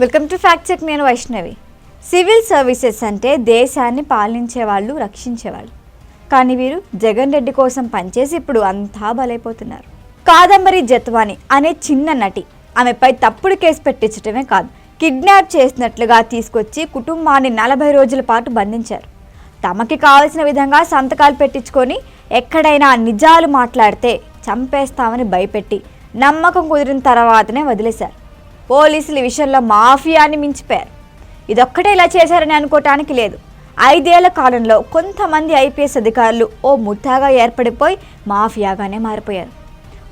Welcome to fact check నేను Vaishnavi. Civil services అంటే దేశాన్ని పాలించే వాళ్ళు రక్షించేవాళ్ళు కానీ వీరు జగన్ రెడ్డి కోసం పనిచేసి ఇప్పుడు అంతా బలైపోతున్నారు. కాదంబరి జత్వాని అనే చిన్న నటి ఆమెపై తప్పుడు కేసు పెట్టించడమే కాదు కిడ్నాప్ చేసినట్లుగా తీసుకొచ్చి కుటుంబాన్ని నలభై రోజుల పాటు బంధించారు. తమకి కావలసిన విధంగా సంతకాలు పెట్టించుకొని ఎక్కడైనా నిజాలు మాట్లాడితే చంపేస్తామని భయపెట్టి నమ్మకం కుదిరిన తర్వాతనే వదిలేశారు. పోలీసులు ఈ విషయంలో మాఫియాని మించిపోయారు. ఇదొక్కటే ఇలా చేశారని అనుకోవటానికి లేదు. ఐదేళ్ళ కాలంలో కొంతమంది ఐపీఎస్ అధికారులు ఓ ముఠాగా ఏర్పడిపోయి మాఫియాగానే మారిపోయారు.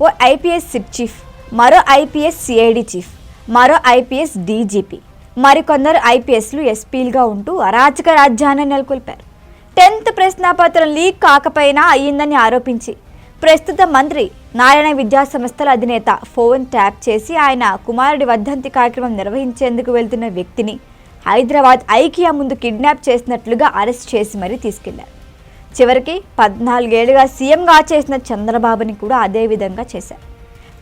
ఓ ఐపీఎస్ సిప్ చీఫ్ మరో ఐపీఎస్ సిఐడి చీఫ్ మరో ఐపీఎస్ డీజీపీ మరికొందరు ఐపీఎస్లు ఎస్పీలుగా ఉంటూ అరాచక రాజ్యాన్ని నెలకొల్పారు. టెన్త్ ప్రశ్నాపత్రం లీక్ కాకపోయినా అయ్యిందని ఆరోపించి ప్రస్తుత మంత్రి నారాయణ విద్యా సంస్థల అధినేత ఫోన్ ట్యాప్ చేసి ఆయన కుమారుడి వర్ధంతి కార్యక్రమం నిర్వహించేందుకు వెళ్తున్న వ్యక్తిని హైదరాబాద్ ఐకియా ముందు కిడ్నాప్ చేసినట్లుగా అరెస్ట్ చేసి మరీ తీసుకెళ్ళారు. చివరికి పద్నాలుగేళ్ళుగా సీఎంగా చేసిన చంద్రబాబుని కూడా అదే విధంగా చేశారు.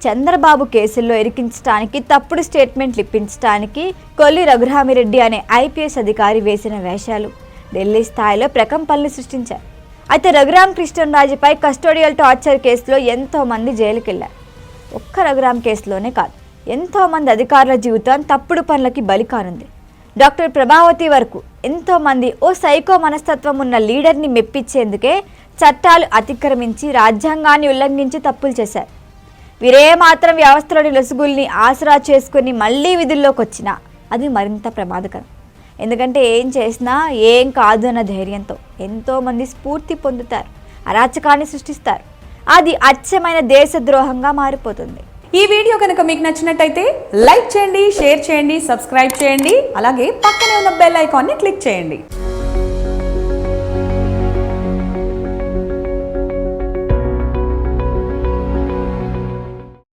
చంద్రబాబు కేసుల్లో ఇరికించడానికి తప్పుడు స్టేట్మెంట్లు ఇప్పించడానికి కొల్లి రఘురామిరెడ్డి అనే ఐపీఎస్ అధికారి వేసిన వేషాలు ఢిల్లీ స్థాయిలో ప్రకంపనలు సృష్టించారు అయితే రఘురామ్ కృష్ణరాజుపై కస్టోడియల్ టార్చర్ కేసులో ఎంతోమంది జైలుకెళ్ళారు. ఒక్క రఘురామ్ కేసులోనే కాదు ఎంతోమంది అధికారుల జీవితం తప్పుడు పనులకి బలి కానుంది డాక్టర్ ప్రభావతి వరకు ఎంతోమంది ఓ సైకో మనస్తత్వం ఉన్న లీడర్ని మెప్పించేందుకే చట్టాలు అతిక్రమించి రాజ్యాంగాన్ని ఉల్లంఘించి తప్పులు చేశారు. వీరే మాత్రం వ్యవస్థలోని లొసుగుల్ని ఆసరా చేసుకుని మళ్ళీ విధుల్లోకి వచ్చినా అది మరింత ప్రమాదకరం. ఎందుకంటే ఏం చేసినా ఏం కాదు అన్న ధైర్యంతో ఎంతోమంది స్ఫూర్తి పొందుతారు అరాచకాన్ని సృష్టిస్తారు. అది అచ్చమైన దేశద్రోహంగా మారిపోతుంది. ఈ వీడియో కనుక మీకు నచ్చినట్టయితే లైక్ చేయండి షేర్ చేయండి సబ్స్క్రైబ్ చేయండి అలాగే పక్కనే ఉన్న బెల్ ఐకాన్ని క్లిక్ చేయండి.